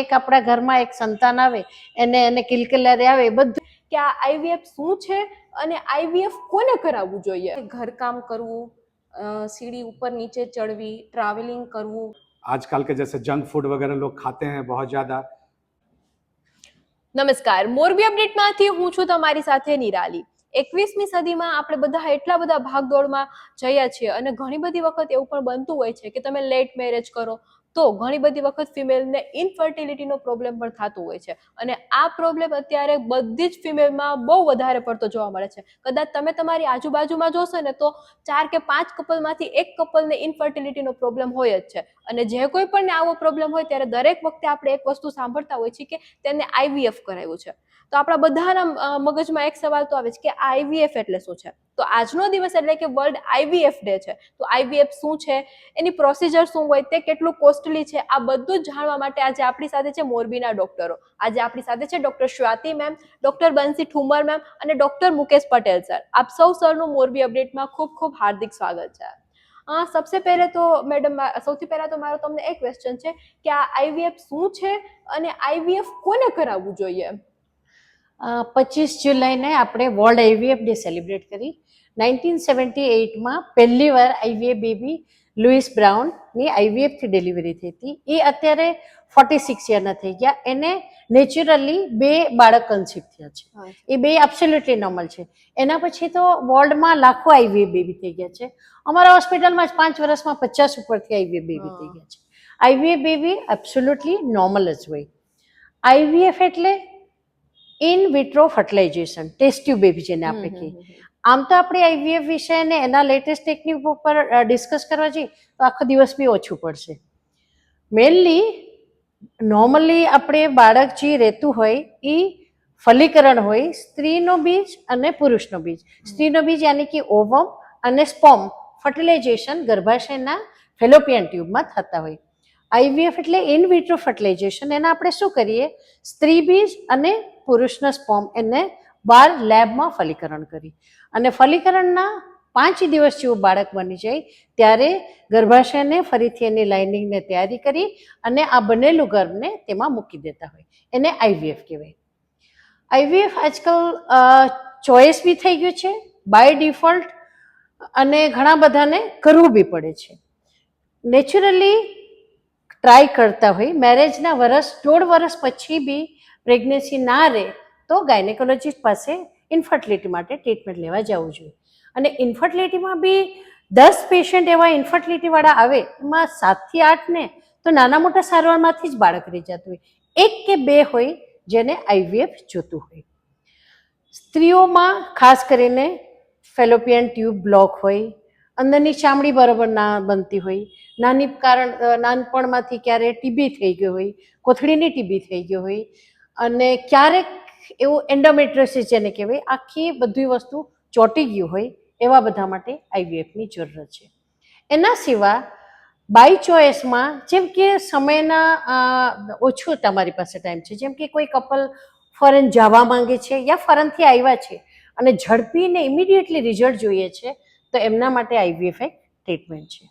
એક આપણા ઘરમાં એક સંતાન આવે એને એને કિલકિલારી આવે બધું. કે આ આઈવીએફ શું છે અને આઈવીએફ કોને કરાવવું જોઈએ? ઘરકામ કરવું સીડી ઉપર નીચે ચડવી ટ્રાવેલિંગ કરવું. આજકાલ કે જૈસે જંક ફૂડ વગેરે લોગ ખાતે હે બહોત જ્યાદા. નમસ્કાર. મોરબી અપડેટમાંથી હું છું તમારી સાથે નિરાલી. એકવીસમી સદીમાં આપણે બધા એટલા બધા ભાગદોડમાં જયા છીએ અને ઘણી બધી વખત એવું પણ બનતું હોય છે કે તમે લેટ મેરેજ કરો તો ઘણી બધી વખત ફિમેલને ઇનફર્ટિલિટીનો પ્રોબ્લેમ પણ થતો હોય છે. અને આ પ્રોબ્લેમ અત્યારે બધી જ ફિમેલમાં બહુ વધારે પડતો જોવા મળે છે. કદાચ તમે તમારી આજુબાજુમાં જોશો ને તો ચાર કે પાંચ કપલમાંથી એક કપલને ઇન્ફર્ટિલિટીનો પ્રોબ્લેમ હોય જ છે. અને જે કોઈ પણ આવો પ્રોબ્લેમ હોય ત્યારે દરેક વખતે આપણે એક વસ્તુ સાંભળતા હોય છે કે તેને આઈવીએફ કરાવ્યું છે. તો આપણા બધાના મગજમાં એક સવાલ તો આવે છે કે આઈવીએફ એટલે શું છે? તો આજનો દિવસ એટલે કે વર્લ્ડ આઈવીએફ ડે છે. તો આઈવીએફ શું છે? એની પ્રોસિજર શું હોય તે કેટલું કોસ્ટલી છે? આ બધું જાણવા માટે આજે આપણી સાથે છે મોરબીના ડોક્ટરો આજે આપણી સાથે છે doctor Swati ma'am doctor Bansi Thumar ma'am અને ડોક્ટર મુકેશ પટેલ સર આપ સૌ સરનું મોરબી અપડેટમાં ખૂબ ખૂબ હાર્દિક સ્વાગત છે. હા સબસે પહેલે તો મેડમ સૌથી પહેલા તો મારો તમને એક ક્વેશ્ચન છે કે આ આઈવીએફ શું છે અને આઈવીએફ કોને કરાવવું જોઈએ? પચીસ જુલાઈને આપણે વર્લ્ડ આઈવીએફ ડે સેલિબ્રેટ કરી. નાઇન્ટીન સેવન્ટી એઇટમાં પહેલી વાર આઈવીએફ બેબી લુઈસ બ્રાઉનની આઈવીએફથી ડિલિવરી થઈ હતી. એ અત્યારે ફોર્ટી સિક્સ યરના થઈ ગયા. એને નેચરલી બે બાળક કન્સીવ થયા છે. એ બે એબ્સોલ્યુટલી નોર્મલ છે. એના પછી તો વર્લ્ડમાં લાખો આઈવીએફ બેબી થઈ ગયા છે. અમારા હોસ્પિટલમાં જ પાંચ વર્ષમાં પચાસ ઉપરથી આઈવીએફ બેબી થઈ ગયા છે. આઈવીએફ બેબી એબ્સોલ્યુટલી નોર્મલ જ હોય. આઈવીએફ એટલે in vitro fertilization test tube baby જેને આપણે કહીએ. આમ તો આપણે આઈવીએફ વિશે ને એના લેટેસ્ટ ટેકનિક ઉપર ડિસ્કસ કરવા જઈએ, તો આખો દિવસ બી ઓછું પડશે. મેનલી નોર્મલી આપણે બાળક જે રહેતું હોય એ ફલીકરણ હોય, સ્ત્રીનો બીજ અને પુરુષનો બીજ. સ્ત્રીનો બીજ યાની કે ઓવમ અને સ્પોમ ફર્ટિલાઇઝેશન ગર્ભાશયના ફેલોપિયન ટ્યુબમાં થતા હોય. આઈવીએફ એટલે ઇન વિટ્રો ફર્ટિલાઇઝેશન એના આપણે શું કરીએ? સ્ત્રી બીજ અને પુરુષના સ્પોમ એને બાર લેબમાં ફલીકરણ કરી. અને ફલીકરણના પાંચ દિવસ જેવું બાળક બની જાય, ત્યારે ગર્ભાશયને ફરીથી એની લાઇનિંગને તૈયારી કરી અને આ બનેલું ગર્ભને તેમાં મૂકી દેતા હોય. એને આઈવીએફ કહેવાય. આઈવીએફ આજકાલ ચોઈસ બી થઈ ગયું છે, બાય ડિફોલ્ટ, અને ઘણા બધાને કરવું બી પડે છે. નેચરલી ટ્રાય કરતા હોય, મેરેજના વરસ, દોઢ વર્ષ પછી બી પ્રેગ્નન્સી ના રહે તો ગાયનેકોલોજીસ્ટ પાસે ઇન્ફર્ટિલિટી માટે ટ્રીટમેન્ટ લેવા જવું જોઈએ. અને ઇન્ફર્ટિલિટીમાં બી દસ પેશન્ટ એવા ઇન્ફર્ટિલિટીવાળા આવે, એમાં સાતથી આઠને તો નાના મોટા સારવારમાંથી જ બાળક રહી જતું હોય. એક કે બે હોય જેને આઈવીએફ જોતું હોય. સ્ત્રીઓમાં ખાસ કરીને ફેલોપિયન ટ્યુબ બ્લોક હોય, અંદરની ચામડી બરાબર ના બનતી હોય, નાની કારણ નાનપણમાંથી ક્યારે ટીબી થઈ ગયો હોય, કોથળીની ટીબી થઈ ગયો હોય, અને ક્યારેક એવું એન્ડોમેટ્રોસિસ જેને કહેવાય, આખી બધી વસ્તુ ચોંટી ગયું હોય એવા બધા માટે આઈવીએફની જરૂર છે. એના સિવાય બાય ચોઈસમાં જેમ કે સમયના ઓછો તમારી પાસે ટાઈમ છે. જેમ કે કોઈ કપલ ફોરેન જવા માંગે છે યા ફોરેનથી આવ્યા છે અને ઝડપીને ઇમિડિયેટલી રિઝલ્ટ જોઈએ છે, તો એમના માટે આઈવીએફ એક ટ્રીટમેન્ટ છે.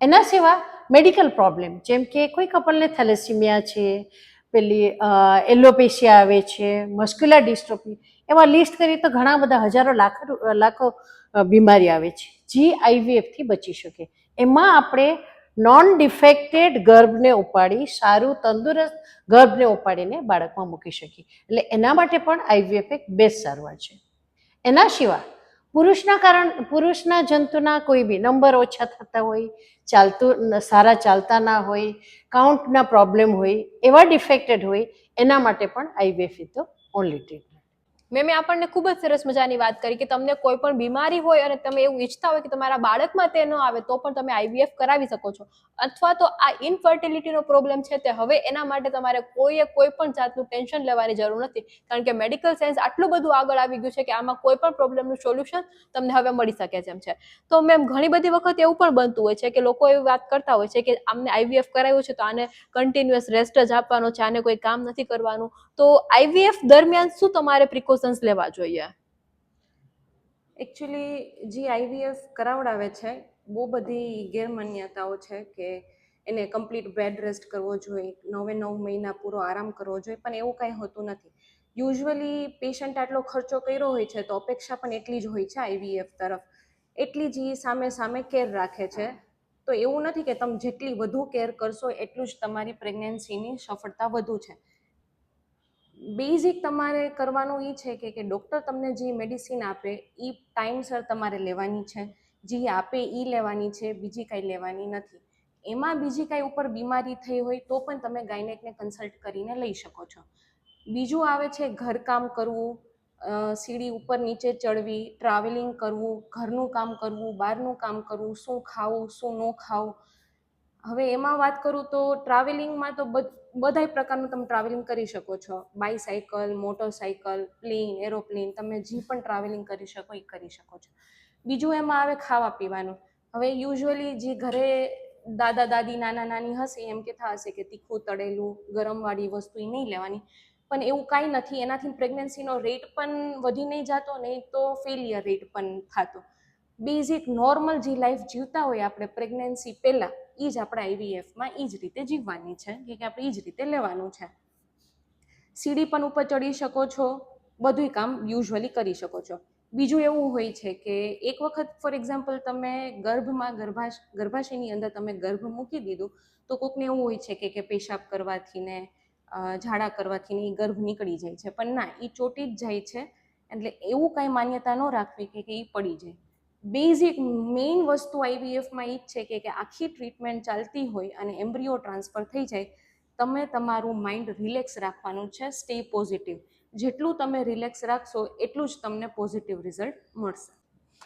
એના સિવાય મેડિકલ પ્રોબ્લેમ જેમ કે કોઈ કપલને થેલેસીમિયા છે પેલી એલોપેશિયા આવે છે, મસ્ક્યુલર ડિસ્ટ્રોફી એવા લિસ્ટ કરીએ તો ઘણા બધા હજારો લાખો લાખો બીમારી આવે છે જે આઈવીએફથી બચી શકે. એમાં આપણે નોન ડિફેક્ટેડ ગર્ભને ઉપાડી, સારું તંદુરસ્ત ગર્ભને ઉપાડીને બાળકમાં મૂકી શકીએ. એટલે એના માટે પણ આઈવીએફ એક બેસ્ટ સારવાર છે. એના સિવાય પુરુષના કારણ, પુરુષના જંતુના કોઈ બી નંબર ઓછા થતા હોય, ચાલતું, સારા ચાલતા ના હોય કાઉન્ટના પ્રોબ્લેમ હોય, એવા ડિફેક્ટેડ હોય, એના માટે પણ IVF is the only treatment મેં મેં આપણને ખૂબ જ સરસ મજાની વાત કરી કે તમને કોઈ પણ બીમારી હોય અને તમે એવું ઈચ્છતા હોય કે તમારા બાળકમાં તે ન આવે, તો પણ તમે આઈવીએફ કરાવી શકો છો. અથવા તો આ ઇનફર્ટિલિટીનો પ્રોબ્લેમ છે તે હવે એના માટે તમારે કોઈએ કોઈ પણ જાતનું ટેન્શન લેવાની જરૂર નથી. કારણ કે મેડિકલ સાયન્સ આટલું બધું આગળ આવી ગયું છે કે આમાં કોઈ પણ પ્રોબ્લેમનું સોલ્યુશન તમને હવે મળી શકે છે એમ છે. તો મેમ ઘણી બધી વખત એવું પણ બનતું હોય છે કે લોકો એવી વાત કરતા હોય છે કે આમને આઈવીએફ કરાવ્યું છે તો આને કન્ટિન્યુઅસ રેસ્ટ જ આપવાનો છે, આને કોઈ કામ નથી કરવાનું. તો આઈવીએફ દરમિયાન શું તમારે પ્રિકોશન્સ લેવા જોઈએ? એકચ્યુઅલી જે આઈવીએફ કરાવડાવે છે. બહુ બધી ગેરમાન્યતાઓ છે કે એને કમ્પ્લીટ બેડ રેસ્ટ કરવો જોઈએ, નવે નવ મહિના પૂરો આરામ કરવો જોઈએ, પણ એવું કાંઈ હોતું નથી. યુઝ્યુઅલી પેશન્ટ આટલો ખર્ચો કર્યો હોય છે, તો અપેક્ષા પણ એટલી જ હોય છે આઈવીએફ તરફ. એટલી જ એ સામે સામે કેર રાખે છે. તો એવું નથી કે તમે જેટલી વધુ કેર કરશો, એટલું જ તમારી પ્રેગ્નન્સીની સફળતા વધુ છે. બેઝિક તમારે કરવાનું એ છે કે કે ડૉક્ટર તમને જે મેડિસિન આપે એ ટાઈમસર તમારે લેવાની છે. જે આપે એ લેવાની છે, બીજી કાંઈ લેવાની નથી. એમાં બીજી કાંઈ ઉપર બીમારી થઈ હોય તો પણ તમે ગાયનેકને કન્સલ્ટ કરીને લઈ શકો છો. બીજું આવે છે ઘરકામ કરવું સીડી ઉપર નીચે ચડવી ટ્રાવેલિંગ કરવું, ઘરનું કામ કરવું, બહારનું કામ કરવું, શું ખાવું, શું ન ખાવું હવે એમાં વાત કરું તો ટ્રાવેલિંગમાં તો બધ- પ્રકારનું તમે ટ્રાવેલિંગ કરી શકો છો. બાયસાયકલ મોટરસાયકલ પ્લેન એરોપ્લેન તમે જે પણ ટ્રાવેલિંગ કરી શકો એ કરી શકો છો. બીજું એમાં આવે ખાવા પીવાનું. હવે યુઝ્યુઅલી જે ઘરે દાદા, દાદી, નાના, નાની હશે એમ કહેતા હશે કે તીખું, તળેલું ગરમવાળી વસ્તુ એ નહીં લેવાની. પણ એવું કાંઈ નથી, એનાથી પ્રેગ્નન્સીનો રેટ પણ વધી નહીં જતો, નહીં તો ફેલિયર રેટ પણ થતો. બેઝિક નોર્મલ જે લાઈફ જીવતા હોય આપણે પ્રેગ્નન્સી પહેલાં એ જ આપણે આઈવીએફમાં એ જ રીતે જીવવાની છે, કે આપણે એ જ રીતે લેવાનું છે. સીડી પણ ઉપર ચડી શકો છો, બધુંય કામ યુઝ્યુઅલી કરી શકો છો. બીજું એવું હોય છે કે એક વખત ફોર એક્ઝામ્પલ તમે ગર્ભમાં ગર્ભાશ, ગર્ભાશયની અંદર તમે ગર્ભ મૂકી દીધું, તો કોકને એવું હોય છે કે કે પેશાબ કરવાથી ને ઝાડા કરવાથી ને એ ગર્ભ નીકળી જાય છે. પણ ના એ ચોટી જ જાય છે, એટલે એવું કાંઈ માન્યતા ન રાખવી કે એ પડી જાય. બેઝિક મેઇન વસ્તુ આઈવીએફમાં એ જ છે કે આખી ટ્રીટમેન્ટ ચાલતી હોય અને એમ્બ્રિયો ટ્રાન્સફર થઈ જાય, તમે તમારું માઇન્ડ રિલેક્સ રાખવાનું છે સ્ટે પોઝિટિવ જેટલું તમે રિલેક્સ રાખશો, એટલું જ તમને પોઝિટિવ રિઝલ્ટ મળશે.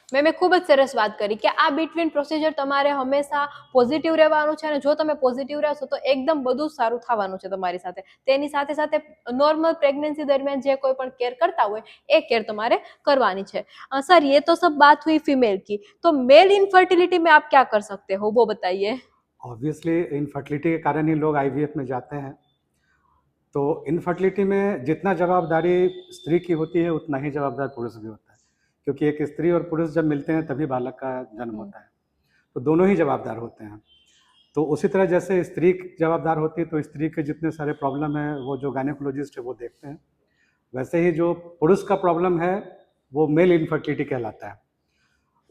મેં મેં ખૂબ જ સરસ વાત કરી કે આ બિટવીન પ્રોસિજર તમારે હંમેશા પોઝિટિવ રહેવાનું છે અને જો તમે પોઝિટિવ રહેશો તો એકદમ બધું સારું થવાનું છે તમારી સાથે તેની સાથે સાથે નોર્મલ પ્રેગ્નેન્સી દરમિયાન જે કોઈ પણ કેર કરતા હોય એ કેર તમારે करवानी है अ, सर ये तो सब बात हुई फीमेल की तो मेल इनफर्टिलिटी में आप क्या कर सकते हो वो बताइए ऑब्वियसली इनफर्टिलिटी के कारण ही लोग आईवीएफ में जाते हैं तो इनफर्टिलिटी में जितना जवाबदारी स्त्री की होती है उतना ही जवाबदार पुरुष भी होता है क्योंकि एक स्त्री और पुरुष जब मिलते हैं, तभी बालक का जन्म होता है। तो दोनों ही जवाबदार होते हैं। तो उसी तरह जैसे स्त्री जवाबदार होती है तो स्त्री के जितने सारे प्रॉब्लम हैं, वो जो गायनेकोलॉजिस्ट है, वो देखते हैं। वैसे ही जो पुरुष का प्रॉब्लम है, वो मेल इनफर्टिलिटी कहलाता है।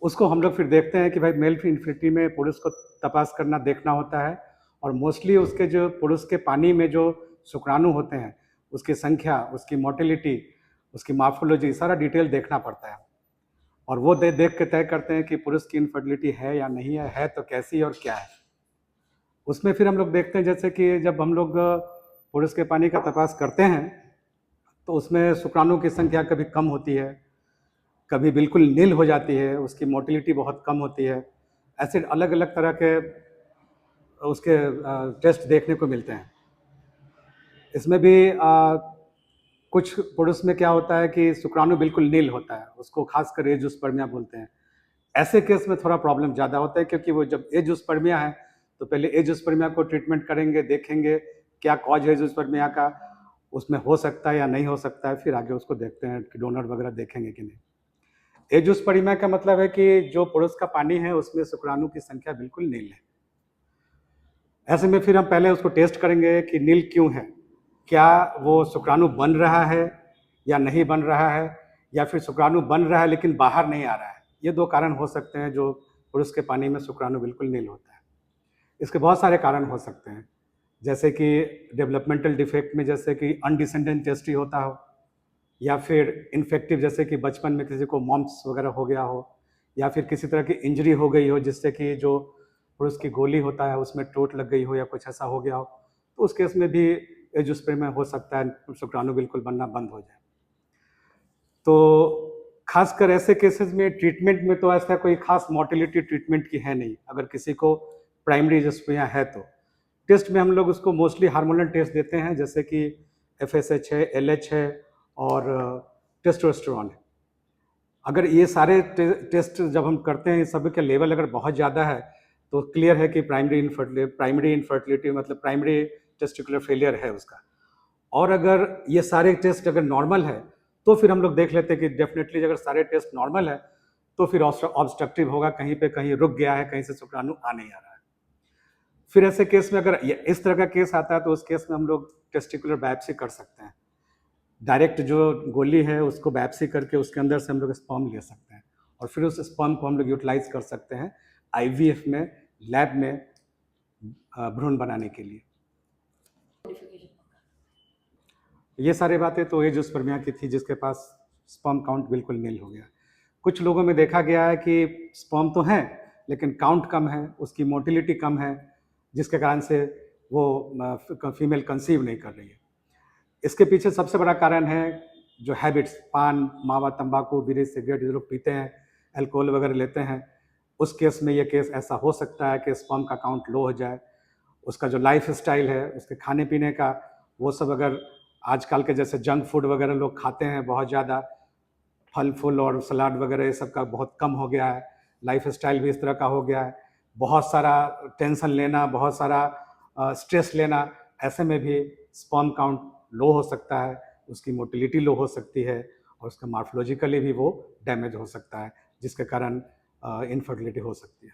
उसको हम लोग फिर देखते हैं कि भाई मेल इन्फिनिटी में पुरुष को तपास करना, देखना होता है। और मोस्टली उसके जो पुरुष के पानी में जो शुक्राणु होते हैं, उसकी संख्या, उसकी मोटिलिटी उसकी मार्फोलॉजी सारा डिटेल देखना पड़ता है। और वो दे, देख के तय करते हैं कि पुरुष की इनफर्टिलिटी है या नहीं है है तो कैसी और क्या है। उसमें फिर हम लोग देखते हैं, जैसे कि जब हम लोग पुरुष के पानी का तपास करते हैं तो उसमें शुक्राणु की संख्या कभी कम होती है, कभी बिल्कुल नील हो जाती है, उसकी मोटिलिटी बहुत कम होती है। ऐसे अलग अलग तरह के उसके टेस्ट देखने को मिलते हैं। इसमें भी कुछ पुरुष में क्या होता है कि शुक्राणु बिल्कुल नील होता है, उसको खासकर एजुस्पर्मिया बोलते हैं। ऐसे केस में थोड़ा प्रॉब्लम ज़्यादा होता है क्योंकि वो जब एजुस्पर्मिया है तो पहले एजुस्पर्मिया को ट्रीटमेंट करेंगे, देखेंगे क्या कॉज है एजुस्पर्मिया का, उसमें हो सकता है या नहीं हो सकता है, फिर आगे उसको देखते हैं कि डोनर वगैरह देखेंगे कि नहीं। एजुस्पर्मिया का मतलब है कि जो पुरुष का पानी है, उसमें शुक्राणु की संख्या बिल्कुल नील है। ऐसे में फिर हम पहले उसको टेस्ट करेंगे कि नील क्यों है। क्या वो शुक्राणु बन रहा है या नहीं बन रहा है, या फिर शुक्राणु बन रहा है लेकिन बाहर नहीं आ रहा है? ये दो कारण हो सकते हैं जो पुरुष के पानी में शुक्राणु बिल्कुल नील होता है। इसके बहुत सारे कारण हो सकते हैं। जैसे कि डेवलपमेंटल डिफेक्ट में जैसे कि अनडिसेंडेंट टेस्टी होता हो, या फिर इन्फेक्टिव जैसे कि बचपन में किसी को मॉम्स वगैरह हो गया हो, या फिर किसी तरह की इंजरी हो गई हो जिससे कि जो पुरुष की गोली होता है उसमें टोट लग गई हो या कुछ ऐसा हो गया हो तो उस केस में भी एजुस्प्रे में हो सकता है शुक्राणु बिल्कुल बनना बंद हो जाए। तो खासकर ऐसे केसेस में ट्रीटमेंट में तो ऐसा कोई खास मोटिलिटी ट्रीटमेंट की है नहीं। अगर किसी को प्राइमरी एजुस्प्रिया है तो। टेस्ट में हम लोग उसको मोस्टली हार्मोनल टेस्ट देते हैं जैसे कि एफ़ एस एच है एल एच है और टेस्टोस्टेरोन है। अगर ये सारे टे, टेस्ट जब हम करते हैं सभी के लेवल अगर बहुत ज़्यादा है तो क्लियर है कि प्राइमरी इनफर्टिलिटी प्राइमरी इनफर्टिलिटी मतलब प्राइमरी टेस्टिकुलर फेलियर है उसका। और अगर ये सारे टेस्ट अगर नॉर्मल है तो फिर हम लोग देख लेते हैं कि डेफिनेटली अगर सारे टेस्ट नॉर्मल है तो फिर ऑब्स्ट्रक्टिव होगा, कहीं पे कहीं रुक गया है, कहीं से शुक्राणु आ नहीं आ रहा है। फिर ऐसे केस में अगर इस तरह का केस आता है तो उस केस में हम लोग टेस्टिकुलर बायोप्सी कर सकते हैं। डायरेक्ट जो गोली है, उसको बायोप्सी करके उसके अंदर से हम लोग स्पॉम ले सकते हैं। और फिर उस स्पॉम को हम लोग यूटिलाइज कर सकते हैं आईवीएफ में लैब में भ्रूण बनाने के लिए। ये सारी बातें तो एज उस परमिया की थी जिसके पास स्पर्म काउंट बिल्कुल नील हो गया। कुछ लोगों में देखा गया है कि स्पर्म तो हैं, लेकिन काउंट कम है, उसकी मोटिलिटी कम है, जिसके कारण से वो फीमेल कंसीव नहीं कर रही है। इसके पीछे सबसे बड़ा कारण है जो हैबिट्स पान, मावा, तंबाकू, बीड़ी, सिगरेट जो लोग पीते हैं अल्कोहल वगैरह लेते हैं, उस केस में ये केस ऐसा हो सकता है कि स्पर्म का काउंट लो हो जाए। उसका जो लाइफ स्टाइल है, उसके खाने पीने का, वो सब अगर आजकल के जैसे जंक फ़ूड वगैरह लोग खाते हैं बहुत ज़्यादा। फल फूल और सलाद वगैरह ये सब का बहुत कम हो गया है। लाइफ स्टाइल भी इस तरह का हो गया है। बहुत सारा टेंशन लेना, बहुत सारा स्ट्रेस लेना, ऐसे में भी स्पर्म काउंट लो हो सकता है, उसकी मोटिलिटी लो हो सकती है और उसका मार्फोलॉजिकली भी वो डैमेज हो सकता है, जिसके कारण इनफर्टिलिटी हो सकती है।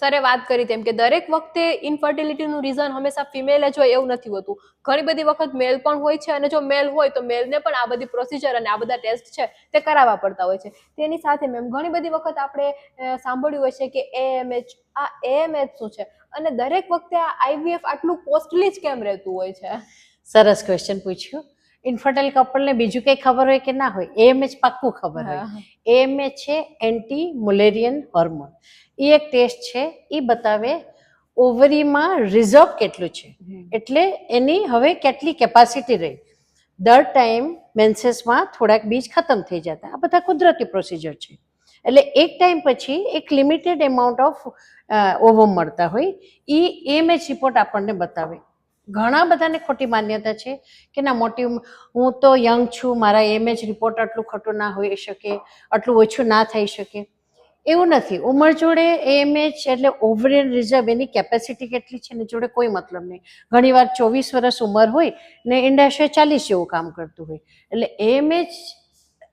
સરે વાત કરી તેમ કે દરેક વખતે ઇન્ફર્ટિલિટીનું રીઝન હંમેશા ફિમેલ જ હોય એવું નથી હોતું. ઘણી બધી વખત મેલ પણ હોય છે અને જો મેલ હોય તો મેલને પણ આ બધી પ્રોસિજર અને આ બધા ટેસ્ટ છે તે કરાવવા પડતા હોય છે. તેની સાથે મેમ ઘણી બધી વખત આપણે સાંભળ્યું હોય છે કે એએમએચ આ એએમએચ શું છે? અને દરેક વખતે આ આઈવીએફ આટલું કોસ્ટલી જ કેમ રહેતું હોય છે? સરસ ક્વેશ્ચન પૂછ્યું. ઇન્ફર્ટાઇલ કપલને બીજું કંઈ ખબર હોય કે ના હોય એએમએચ પાક્કું ખબર હોય. એએમએચ છે એન્ટી મુલેરિયન હોર્મોન. એ એક ટેસ્ટ છે એ બતાવે ઓવરીમાં રિઝર્વ કેટલું છે. એટલે એની હવે કેટલી કેપેસિટી રહી. દર ટાઈમ મેન્સેસમાં થોડાક બીજ ખતમ થઈ જતા. આ બધા કુદરતી પ્રોસિજર છે. એટલે એક ટાઈમ પછી એક લિમિટેડ એમાઉન્ટ ઓફ ઓવમ મળતા હોય. એ એમએચ રિપોર્ટ આપણને બતાવે. ઘણા બધાને ખોટી માન્યતા છે કે ના, મોટી હું તો યંગ છું, મારા એમએચ રિપોર્ટ આટલું ખોટું ના હોઈ શકે, આટલું ઓછું ના થઈ શકે. એવું નથી. ઉંમર જોડે એમ એજ એટલે ઓવરિયન રિઝર્વ એની કેપેસિટી કેટલી છે ને જોડે કોઈ મતલબ નહીં. ઘણીવાર ચોવીસ વર્ષ ઉંમર હોય ને ઇન્ડસ્ટ્રી ચાલીસ જેવું કામ કરતું હોય. એટલે એએમએચ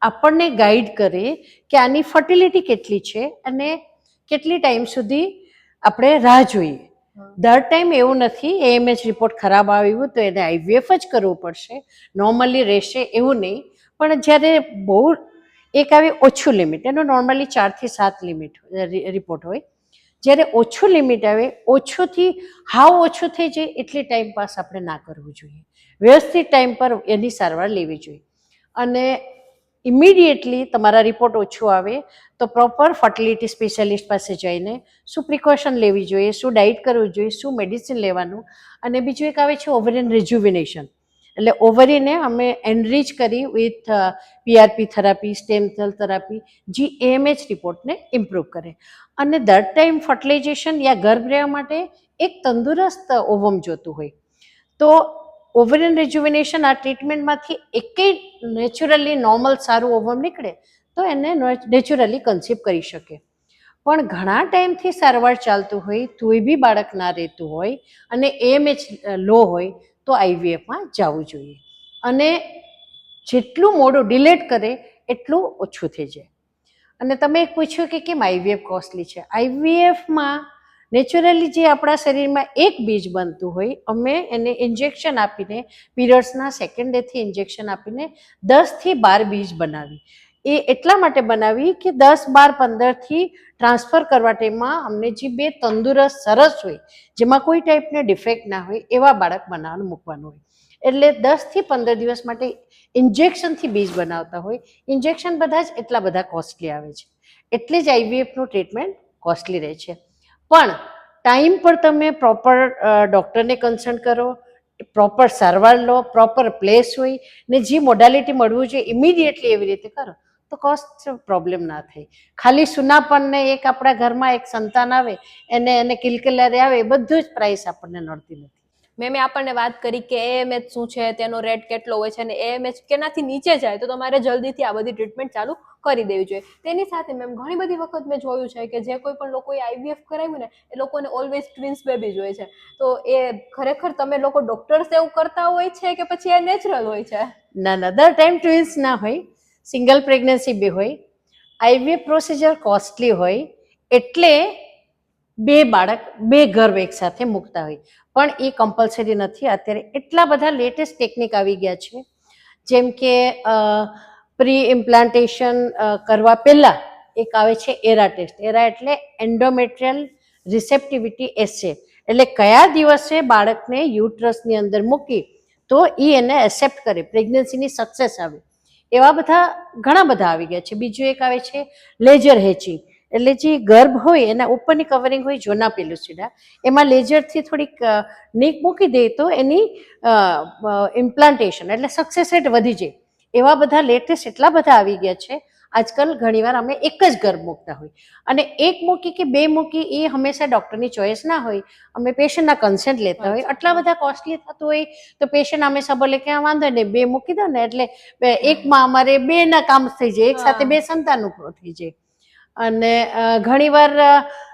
આપણને ગાઈડ કરે કે આની ફર્ટિલિટી કેટલી છે અને કેટલી ટાઈમ સુધી આપણે રાહ જોઈએ. દર ટાઈમ એવું નથી એએમએચ રિપોર્ટ ખરાબ આવ્યું તો એને આઈવીએફ જ કરવું પડશે. નોર્મલી રહેશે એવું નહીં, પણ જ્યારે બહુ એક આવી ઓછું લિમિટ એનો નોર્મલી ચારથી સાત લિમિટ રિપોર્ટ હોય. જ્યારે ઓછું લિમિટ આવે, ઓછુંથી હાવ ઓછું થઈ જાય, એટલી ટાઈમ પાસ આપણે ના કરવું જોઈએ. વ્યવસ્થિત ટાઈમ પર એની સારવાર લેવી જોઈએ. અને ઇમિડિયેટલી તમારા રિપોર્ટ ઓછું આવે, તો પ્રોપર ફર્ટિલિટી સ્પેશિયાલિસ્ટ પાસે જઈને શું પ્રિકોશન લેવી જોઈએ, શું ડાયટ કરવું જોઈએ, શું મેડિસિન લેવાનું અને બીજું એક આવે છે ઓવરિયન રિજ્યુવિનેશન એટલે ઓવરીને અમે એનરીચ કરી with PRP therapy stem cell therapy G AMH રિપોર્ટને ઇમ્પ્રૂવ કરે. અને દર ટાઈમ ફર્ટિલાઇઝેશન યા ગર્ભ રહેવા માટે એક તંદુરસ્ત ઓવમ જોતું હોય. તો ઓવરિયન રિજ્યુવિનેશન આ ટ્રીટમેન્ટમાંથી એકેય નેચરલી નોર્મલ સારું ઓવમ નીકળે તો એને નેચરલી કન્સીવ કરી શકે. પણ ઘણા ટાઈમથી સારવાર ચાલતું હોય, તોય બી બાળક ના રહેતું હોય અને એમએચ લો હોય તો આઈવીએફમાં જવું જોઈએ. અને જેટલું મોડું ડિલેટ કરે એટલું ઓછું થઈ જાય. અને તમે પૂછ્યું કે કેમ આઈવીએફ કોસ્ટલી છે? આઈવીએફમાં નેચરલી જે આપણા શરીરમાં એક બીજ બનતું હોય, અમે એને ઇન્જેક્શન આપીને પીરિયડ્સના સેકન્ડ ડેથી ઇન્જેક્શન આપીને દસથી બાર બીજ બનાવી. એ એટલા માટે બનાવી કે દસ, બાર, પંદરથી ટ્રાન્સફર કરવા ટાઈમમાં અમને જે બે તંદુરસ્ત, સરસ હોય, જેમાં કોઈ ટાઈપનો ડિફેક્ટ ના હોય, એવા બાળક બનાવવાનું મૂકવાનું હોય. એટલે દસથી પંદર દિવસ માટે ઇન્જેક્શનથી બીજ બનાવતા હોય. ઇન્જેક્શન બધા જ એટલા બધા કોસ્ટલી આવે છે. એટલે જ આઈવીએફનું ટ્રીટમેન્ટ કોસ્ટલી રહે છે. પણ ટાઈમ પર તમે પ્રોપર ડૉક્ટરને કન્સલ્ટ કરો, પ્રોપર સારવાર લો, પ્રોપર પ્લેસ હોય ને જે મોડાલિટી મળવું જોઈએ ઇમિડિયેટલી એવી રીતે કરો. તો કોસ્ટ પ્રોબ્લેમ ના થાય. ખાલી સુનાપણને એક આપણા ઘરમાં એક સંતાન આવે, એને એને કિલકિલારે આવે, એ બધું જ પ્રાઇસ આપણને નડતી નથી. મેમે આપણને વાત કરી કે એએમએચ શું છે, તેનો રેટ કેટલો હોય છે અને એએમએચ કેનાથી નીચે જાય, તો તમારે જલ્દીથી આ બધી ટ્રીટમેન્ટ ચાલુ કરી દેવી જોઈએ. તેની સાથે મેમ ઘણી બધી વખત મેં જોયું છે કે જે કોઈ પણ લોકોએ આઈવીએફ કરાવ્યું ને, એ લોકોને ઓલવેઝ ટ્વિન્સ બેબી જોઈએ છે. તો એ ખરેખર તમે લોકો ડોક્ટર્સ એવું કરતા હોય છે કે પછી એ નેચરલ હોય છે? ના ના, દર ટાઈમ ટ્વિન્સ ના હોય સિંગલ પ્રેગ્નન્સી બી હોય આઈવીએફ પ્રોસિજર કોસ્ટલી હોય, એટલે બે બાળક બે ગર્ભ એકસાથે મૂકતા હોય. પણ એ કમ્પલસરી નથી. અત્યારે એટલા બધા લેટેસ્ટ ટેકનિક આવી ગયા છે. જેમ કે પ્રી ઇમ્પ્લાન્ટેશન કરવા પહેલાં એક આવે છે એરા ટેસ્ટ એરા એટલે એન્ડોમેટ્રિયલ રિસેપ્ટિવિટી એસે એટલે કયા દિવસે બાળકને યુટ્રસની અંદર મૂકી તો એ એને એસેપ્ટ કરે. પ્રેગ્નન્સીની સક્સેસ આવે. એવા બધા ઘણા બધા આવી ગયા છે. બીજું એક આવે છે લેજર હેચિંગ એટલે જે ગર્ભ હોય એના ઉપરની કવરિંગ હોય જોના પેલુસીડા. એમાં લેજરથી થોડીક નીક મૂકી દે તો એની ઇમ્પ્લાન્ટેશન એટલે સક્સેસ રેટ વધી જાય. એવા બધા લેટેસ્ટ એટલા બધા આવી ગયા છે. આજકાલ ઘણીવાર અમે એક જ ગર્ભ મૂકતા હોય. અને એક મૂકી કે બે મૂકી એ હંમેશા ડૉક્ટરની ચોઈસ ના હોય. અમે પેશન્ટના કન્સેન્ટ લેતા હોય. આટલા બધા કોસ્ટલી થતું હોય તો પેશન્ટ અમે સબલે કે વાંધો નહીં બે મૂકી દો ને એટલે એકમાં અમારે બેના કામ થઈ જાય. એક સાથે બે સંતાન ઊભો થઈ જાય. અને ઘણીવાર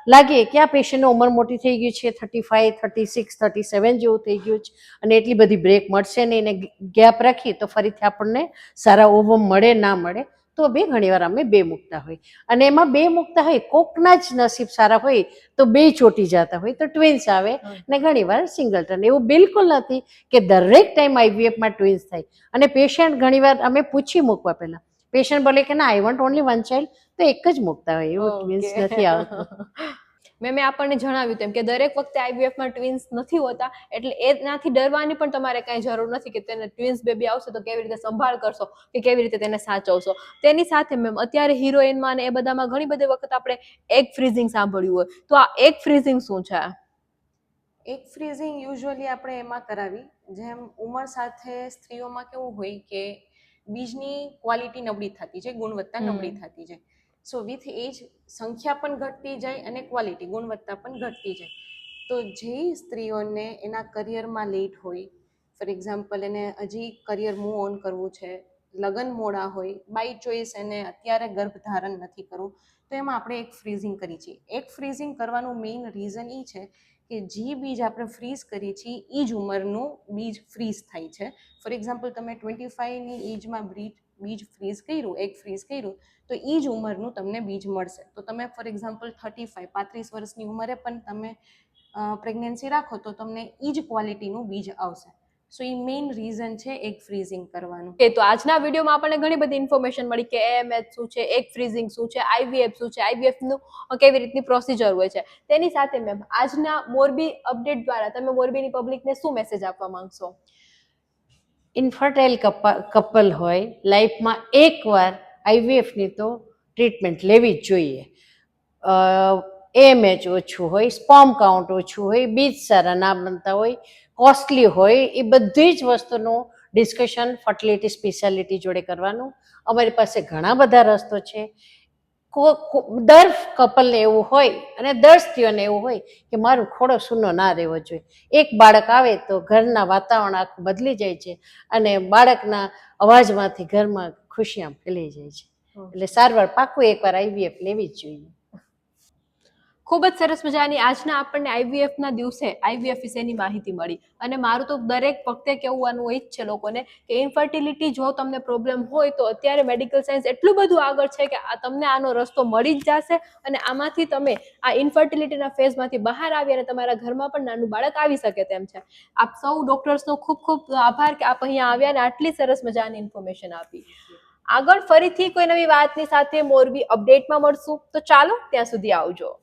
લાગે કે આ પેશન્ટની ઉંમર મોટી થઈ ગઈ છે thirty five thirty six thirty seven જેવું થઈ ગયું છે અને એટલી બધી બ્રેક મળશે ને એને ગેપ રાખી તો ફરીથી આપણને સારા ઓવમ મળે ના મળે તો બે ઘણીવાર અમે બે મૂકતા હોય. અને એમાં બે મૂકતા હોય કોકના જ નસીબ સારા હોય તો બે ચોટી જતા હોય તો ટ્વિન્સ આવે ને ઘણીવાર સિંગલટન એવું બિલકુલ નથી કે દરેક ટાઈમ આઈવીએફમાં ટ્વિન્સ થાય. અને પેશન્ટ ઘણીવાર અમે પૂછી મૂકવા પહેલા પેશન્ટ બોલે કે ના I want only one child તો એક જ મૂકતા હોય એવું ટ્વિન્સ. નથી આવતું. મેં મેં આપણને જણાવ્યું તેમ કે દરેક વખતે આઈવીએફમાં ટ્વિન્સ નથી હોતા એટલે એનાથી ડરવાની પણ તમારે કાંઈ જરૂર નથી કે તેને ટ્વિન્સ બેબી આવશે તો કેવી રીતે સંભાળ કરશો કે કેવી રીતે તેને સાચવશો. તેની સાથે મેમ અત્યારે હિરોઈનમાં અને એ બધામાં ઘણી બધી વખત આપણે એગ ફ્રીઝિંગ સાંભળ્યું હોય. તો આ એગ ફ્રીઝિંગ શું છે? એક ફ્રીઝિંગ યુઝ્યુઅલી આપણે એમાં કરાવી જેમ ઉંમર સાથે સ્ત્રીઓમાં કેવું હોય કે બીજની ક્વોલિટી નબળી થતી જાય ગુણવત્તા નબળી થતી જાય. સો વિથ એજ સંખ્યા પણ ઘટતી જાય અને ક્વોલિટી ગુણવત્તા પણ ઘટતી જાય. તો જે સ્ત્રીઓને એના કરિયરમાં લેટ હોય ફોર એક્ઝામ્પલ એને હજી કરિયર મૂવ ઓન કરવું છે લગ્ન મોડા હોય બાય ચોઈસ એને અત્યારે ગર્ભધારણ નથી કરવું, તો એમાં આપણે એક ફ્રીઝિંગ કરી છીએ. એક ફ્રીઝિંગ કરવાનું મેઇન રીઝન એ છે કે જે બીજ આપણે ફ્રીઝ કરીએ છીએ એ જ ઉંમરનું બીજ ફ્રીઝ થાય છે. ફોર એક્ઝામ્પલ તમે ટ્વેન્ટી ફાઈવની એજમાં બ્રીજ બીજ ફ્રીઝ કર્યું એક ફ્રીઝ કર્યું, તો એ જ ઉંમરનું તમને બીજ મળશે. તો તમે ફોર એક્ઝામ્પલ થર્ટી ફાઈવ પાંત્રીસ વર્ષની ઉંમરે પણ તમે પ્રેગ્નન્સી રાખો તો તમને એ જ ક્વોલિટીનું બીજ આવશે. સો એ મેઇન રીઝન છે એક ફ્રીઝિંગ કરવાનું. કે તો આજના વિડીયોમાં આપણને ઘણી બધી ઇન્ફોર્મેશન મળી કે એએમએચ શું છે એગ ફ્રીઝિંગ શું છે આઈવીએફ શું છે આઈવીએફનું કેવી રીતની પ્રોસિજર હોય છે. તેની સાથે મેમ આજના મોરબી અપડેટ દ્વારા તમે મોરબીની પબ્લિકને શું મેસેજ આપવા માંગશો? ઇન્ફર્ટાઇલ કપલ હોય લાઈફમાં એકવાર આઈવીએફની તો ટ્રીટમેન્ટ લેવી જ જોઈએ. એએમએચ ઓછું હોય સ્પોમ કાઉન્ટ ઓછું હોય બીજ સારા ના બનતા હોય કોસ્ટલી હોય એ બધી જ વસ્તુનું ડિસ્કશન ફર્ટિલિટી સ્પેશિયાલિટી જોડે કરવાનું. અમારી પાસે ઘણા બધા રસ્તો છે. દર કપલને એવું હોય અને દર સ્ત્રીઓને એવું હોય કે મારું ખોડો સૂનો ના રહેવો જોઈએ. એક બાળક આવે તો ઘરના વાતાવરણ આખું બદલી જાય છે અને બાળકના અવાજમાંથી ઘરમાં ખુશિયા ફેલાઈ જાય છે. એટલે સારવાર પાકું એકવાર આઈવીએફ લેવી જ જોઈએ. ખૂબ જ સરસ મજાની આજના આપણને આઈવીએફના દિવસે આઈવીએફ વિશેની માહિતી મળી. અને મારું તો દરેક વખતે કહેવાનું એ જ છે લોકોને કે ઇન્ફર્ટિલિટી જો તમને પ્રોબ્લેમ હોય તો અત્યારે મેડિકલ સાયન્સ એટલું બધું આગળ છે કે આ તમને આનો રસ્તો મળી જ જશે અને આમાંથી તમે આ ઇન્ફર્ટિલિટીના ફેઝમાંથી બહાર આવી અને તમારા ઘરમાં પણ નાનું બાળક આવી શકે તેમ છે. આપ સૌ ડૉક્ટર્સનો ખૂબ ખૂબ આભાર કે આપ અહીંયા આવ્યા અને આટલી સરસ મજાની ઇન્ફોર્મેશન આપી. આગળ ફરીથી કોઈ નવી વાતની સાથે મોરબી અપડેટમાં મળશું. તો ચાલો ત્યાં સુધી આવજો.